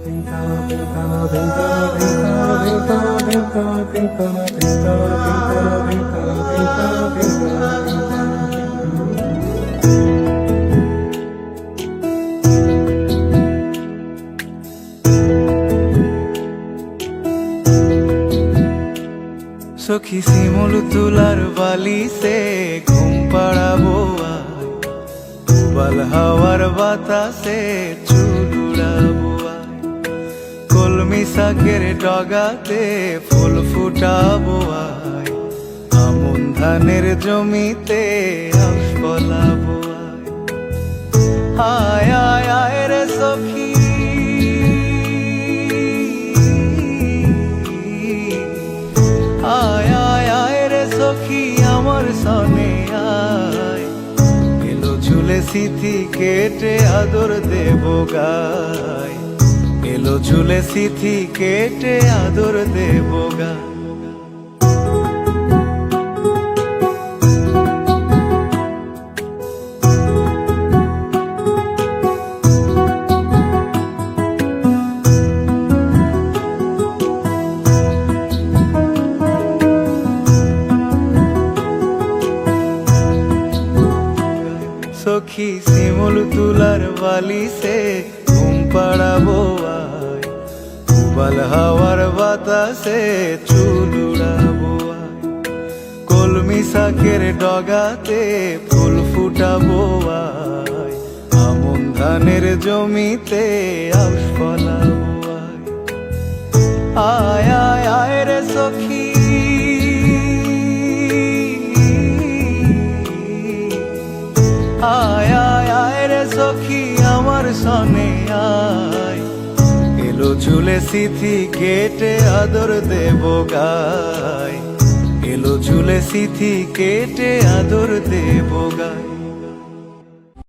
সখী শিমুল তুলার বালি সে ঘুম পাড়াবো আয়। উবাল হাওয়ার বাতাসে চুলুড়াবো আয়। শাকের ডগাতে ফুল ফুটাবো আয়। আমন ধানের জমিতে আউশ ফলাবো আয় আয় আয় রে সখী। আয় আয় আয় রে সখী, আমার সনে আয়। এলো ঝুলে সিথি কেটে আদর দেব গায়। এলো ঝুলে সিথি কেটে আদর দেব গায় সখী শিমুল তুলার বালিসে ঘুম পাড়াবো আয় উবাল হাওয়ার বাতাসে চুল উড়াবো কলমি শাকের ডগাতে ফুল ফুটাবো আয় আমন ধানের জমিতে আউশ ফলাবো আয় আয় আয় রে সখী। আয় আয় আয় রে সখী, আমার সনে আয়। ঝুলে সিথি কেটে আদর দেব গায় এলো ঝুলে সিথি কেটে আদর দেব গায়